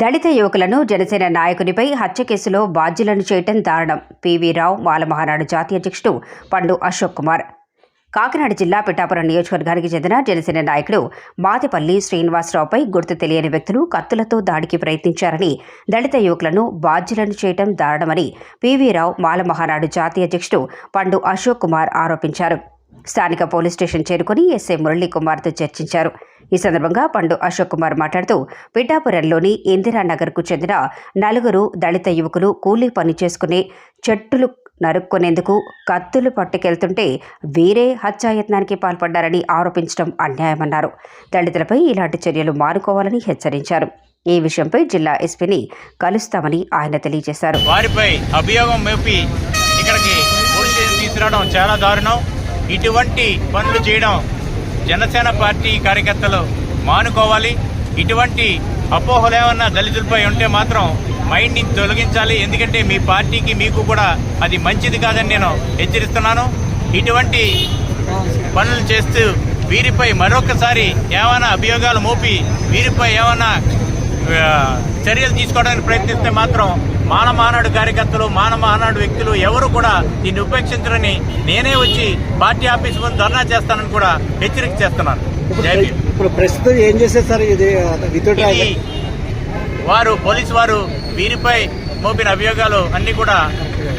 దళిత యువకులను జనసేన నాయకునిపై హత్య కేసులో బాధ్యులను చేయటం దారుణం. పివి రావు మాలమహానాడు జాతీయ అధ్యక్షుడు పండు అశోక్ కుమార్. కాకినాడ జిల్లా పిఠాపురం నియోజకవర్గానికి చెందిన జనసేన నాయకుడు మాతిపల్లి శ్రీనివాసరావుపై గుర్తు తెలియని వ్యక్తులు కత్తులతో దాడికి ప్రయత్నించారని దళిత యువకులను బాధ్యులను చేయటం దారుణమని పివి రావు మాలమహానాడు జాతీయ అధ్యక్షుడు పండు అశోక్ కుమార్ ఆరోపించారు. స్థానిక పోలీస్ స్టేషన్ చేరుకుని ఎస్ఐ మురళీ కుమార్తో చర్చించారు. ఈ సందర్భంగా పండు అశోక్ కుమార్ మాట్లాడుతూ పిఠాపురంలోని ఇందిరానగర్కు చెందిన నలుగురు దళిత యువకులు కూలీ పని చేసుకునే చెట్టులు నరుక్కునేందుకు కత్తులు పట్టుకెళ్తుంటే వీరే హత్యాయత్నానికి పాల్పడ్డారని ఆరోపించడం అన్యాయమన్నారు. దళితులపై ఇలాంటి చర్యలు మానుకోవాలని హెచ్చరించారు. ఈ విషయంపై జిల్లా ఎస్పీని కలుస్తామని ఆయన తెలియజేశారు. వారిపై అభియోగం మోపి ఇక్కడికి తీసుకురావడం చాలా దారుణం. ఇటువంటి పనులు చేయడం జనసేన పార్టీ కార్యకర్తలు మానుకోవాలి. ఇటువంటి అపోహలు ఏమన్నా దళితులపై ఉంటే మాత్రం మైండ్ని తొలగించాలి. ఎందుకంటే మీ పార్టీకి మీకు కూడా అది మంచిది కాదని నేను హెచ్చరిస్తున్నాను. ఇటువంటి పనులు చేస్తూ వీరిపై మరొకసారి ఏమైనా అభియోగాలు మోపి వీరిపై ఏమైనా చర్యలు తీసుకోవడానికి ప్రయత్నిస్తే మాత్రం మానమానాడు కార్యకర్తలు మానమానాడు వ్యక్తులు ఎవరు కూడా దీన్ని ఉపేక్షించరని నేనే వచ్చి పార్టీ ఆఫీస్ ముందు ధర్నా చేస్తానని కూడా హెచ్చరిక చేస్తున్నాను. ఇప్పుడు ప్రస్తుతం ఏం చేశారు సార్ ఇది వారు పోలీసు వారు వీరిపై మోపిన అభియోగాలు అన్ని కూడా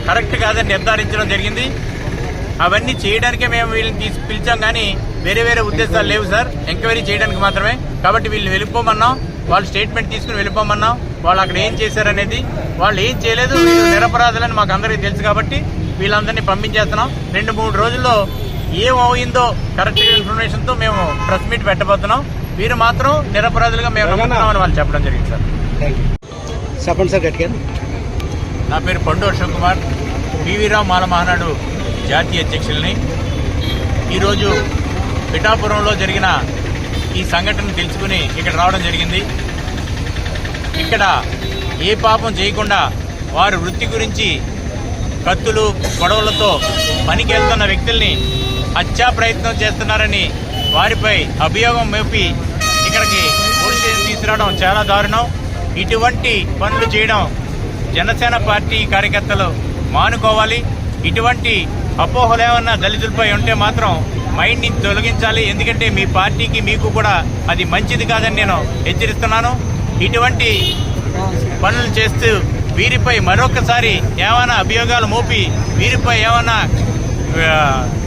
కరెక్ట్ కాదని నిర్ధారించడం జరిగింది. అవన్నీ చేయడానికే మేము వీళ్ళని తీసి పిలిచాం కానీ వేరే వేరే ఉద్దేశాలు లేవు సార్. ఎంక్వైరీ చేయడానికి మాత్రమే. కాబట్టి వీళ్ళని వెళ్ళిపోమన్నాం. వాళ్ళు స్టేట్మెంట్ తీసుకుని వెళ్ళిపోమన్నాం. వాళ్ళు అక్కడ ఏం చేశారనేది వాళ్ళు ఏం చేయలేదు వీళ్ళు నిరపరాధులని మాకు అందరికీ తెలుసు కాబట్టి వీళ్ళందరినీ పంపించేస్తున్నాం. రెండు మూడు రోజుల్లో ఏం అయిందో కరెక్ట్ ఇన్ఫర్మేషన్తో మేము ప్రెస్ మీట్ పెట్టబోతున్నాం. వీరు మాత్రం నిరపరాధులుగా మేము నమ్ముతున్నామని వాళ్ళు చెప్పడం జరిగింది సార్. చెప్పండి సార్ గట్టిగా. నా పేరు పండు అశోక్ కుమార్. పివిరావు మాల మహానాడు జాతీయ అధ్యక్షుల్ని. ఈరోజు పిఠాపురంలో జరిగిన ఈ సంఘటన తెలుసుకుని ఇక్కడ రావడం జరిగింది. ఇక్కడ ఏ పాపం చేయకుండా వారు వృత్తి గురించి కత్తులు గొడవలతో పనికి వెళ్తున్న వ్యక్తుల్ని హత్యా ప్రయత్నం చేస్తున్నారని వారిపై అభియోగం మోపి ఇక్కడికి పోలీస్ తీసుకురావడం చాలా దారుణం. ఇటువంటి పనులు చేయడం జనసేన పార్టీ కార్యకర్తలు మానుకోవాలి. ఇటువంటి అపోహలు ఏమన్నా దళితులపై ఉంటే మాత్రం మైండ్ని తొలగించాలి. ఎందుకంటే మీ పార్టీకి మీకు కూడా అది మంచిది కాదని నేను హెచ్చరిస్తున్నాను. ఇటువంటి పనులు చేస్తూ వీరిపై మరొకసారి ఏమైనా అభియోగాలు మోపి వీరిపై ఏమైనా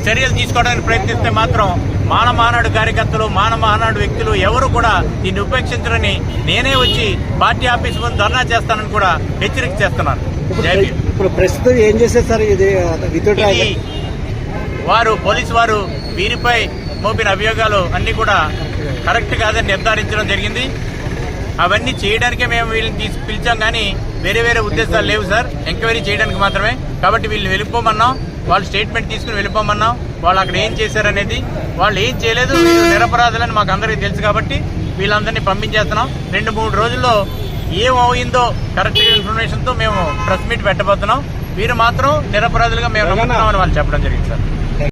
చర్యలు తీసుకోవడానికి ప్రయత్నిస్తే మాత్రం మానమానాడు కార్యకర్తలు మానమానాడు వ్యక్తులు ఎవరు కూడా దీన్ని ఉపేక్షించరని నేనే వచ్చి పార్టీ ఆఫీస్ ముందు ధర్నా చేస్తానని కూడా హెచ్చరిక చేస్తున్నాను. ఇప్పుడు ప్రస్తుతం ఏం చేశారు సార్ ఇది వారు పోలీసు వారు వీరిపై మోపిన అభియోగాలు అన్ని కూడా కరెక్ట్ కాదని నిర్ధారించడం జరిగింది. అవన్నీ చేయడానికే మేము వీళ్ళని తీసి పిలిచాం కానీ వేరే వేరే ఉద్దేశాలు లేవు సార్. ఎంక్వైరీ చేయడానికి మాత్రమే. కాబట్టి వీళ్ళు వెళ్ళిపోమన్నాం. వాళ్ళు స్టేట్మెంట్ తీసుకుని వెళ్ళిపోమన్నాం. వాళ్ళు అక్కడ ఏం చేశారనేది వాళ్ళు ఏం చేయలేదు. వీళ్ళు నిరపరాధులని మాకు అందరికీ తెలుసు కాబట్టి వీళ్ళందరినీ పంపించేస్తున్నాం. రెండు మూడు రోజుల్లో ఏం కరెక్ట్ ఇన్ఫర్మేషన్తో మేము ప్రెస్ మీట్ పెట్టబోతున్నాం. వీరు మాత్రం నిరపరాధులుగా మేము నమ్ముతున్నామని వాళ్ళు చెప్పడం జరిగింది సార్.